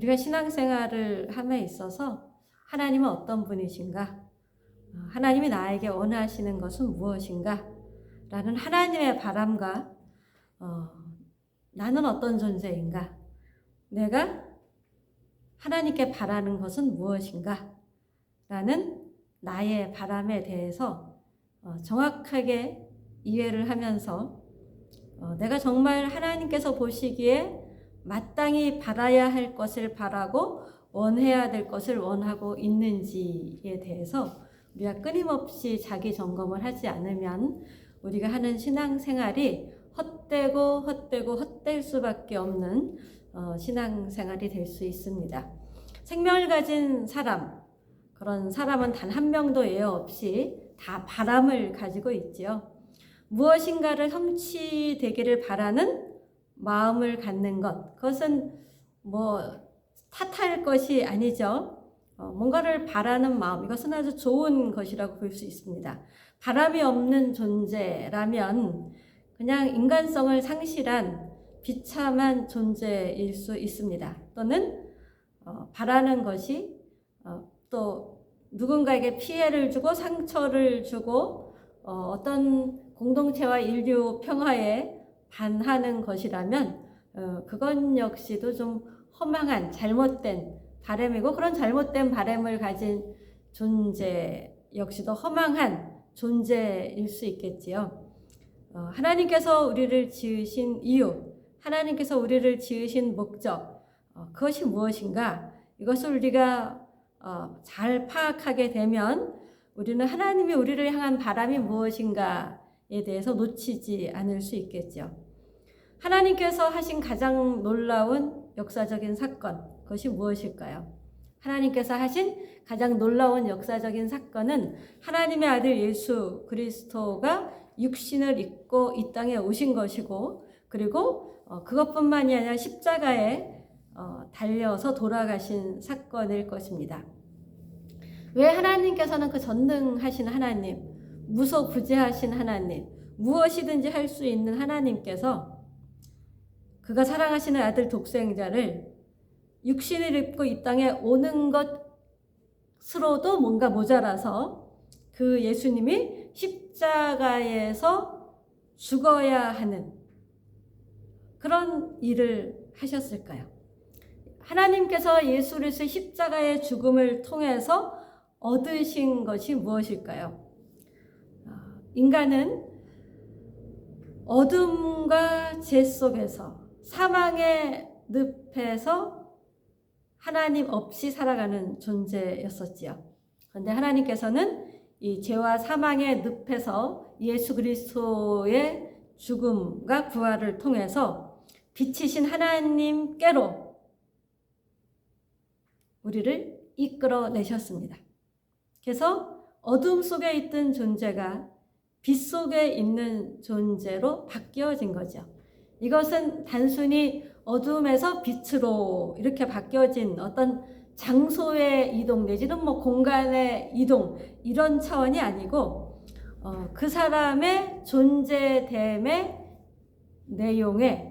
우리가 신앙생활을 함에 있어서 하나님은 어떤 분이신가? 어, 하나님이 나에게 원하시는 것은 무엇인가? 라는 하나님의 바람과 어, 나는 어떤 존재인가? 내가 하나님께 바라는 것은 무엇인가? 라는 나의 바람에 대해서 어, 정확하게 이해를 하면서 어, 내가 정말 하나님께서 보시기에 마땅히 바라야 할 것을 바라고 원해야 될 것을 원하고 있는지에 대해서 우리가 끊임없이 자기 점검을 하지 않으면 우리가 하는 신앙 생활이 헛되고 헛되고 헛될 수밖에 없는 어, 신앙 생활이 될 수 있습니다. 생명을 가진 사람, 그런 사람은 단 한 명도 예외 없이 다 바람을 가지고 있지요. 무엇인가를 성취되기를 바라는 마음을 갖는 것, 그것은 뭐 탓할 것이 아니죠. 어, 뭔가를 바라는 마음, 이것은 아주 좋은 것이라고 볼 수 있습니다. 바람이 없는 존재라면 그냥 인간성을 상실한 비참한 존재일 수 있습니다. 또는 어, 바라는 것이 어, 또 누군가에게 피해를 주고 상처를 주고 어, 어떤 공동체와 인류 평화에 반하는 것이라면 어, 그건 역시도 좀 허망한 잘못된 바램이고 그런 잘못된 바램을 가진 존재 역시도 허망한 존재일 수 있겠지요. 어, 하나님께서 우리를 지으신 이유, 하나님께서 우리를 지으신 목적, 어, 그것이 무엇인가? 이것을 우리가 어, 잘 파악하게 되면 우리는 하나님이 우리를 향한 바람이 무엇인가에 대해서 놓치지 않을 수 있겠죠. 하나님께서 하신 가장 놀라운 역사적인 사건, 그것이 무엇일까요? 하나님께서 하신 가장 놀라운 역사적인 사건은 하나님의 아들 예수 그리스도가 육신을 입고 이 땅에 오신 것이고, 그리고 어, 그것뿐만이 아니라 십자가에 어, 달려서 돌아가신 사건일 것입니다. 왜 하나님께서는 그 전능하신 하나님, 무소부재하신 하나님, 무엇이든지 할 수 있는 하나님께서 그가 사랑하시는 아들 독생자를 육신을 입고 이 땅에 오는 것으로도 뭔가 모자라서 그 예수님이 십자가에서 죽어야 하는 그런 일을 하셨을까요? 하나님께서 예수 그리스도의 십자가의 죽음을 통해서 얻으신 것이 무엇일까요? 아, 인간은 어둠과 죄 속에서 사망의 늪에서 하나님 없이 살아가는 존재였었지요. 그런데 하나님께서는 이 죄와 사망의 늪에서 예수 그리스도의 죽음과 부활을 통해서 빛이신 하나님께로 우리를 이끌어내셨습니다. 그래서 어둠 속에 있던 존재가 빛 속에 있는 존재로 바뀌어진 거죠. 이것은 단순히 어둠에서 빛으로 이렇게 바뀌어진 어떤 장소의 이동 내지는 뭐 공간의 이동 이런 차원이 아니고 어, 그 사람의 존재됨의 내용에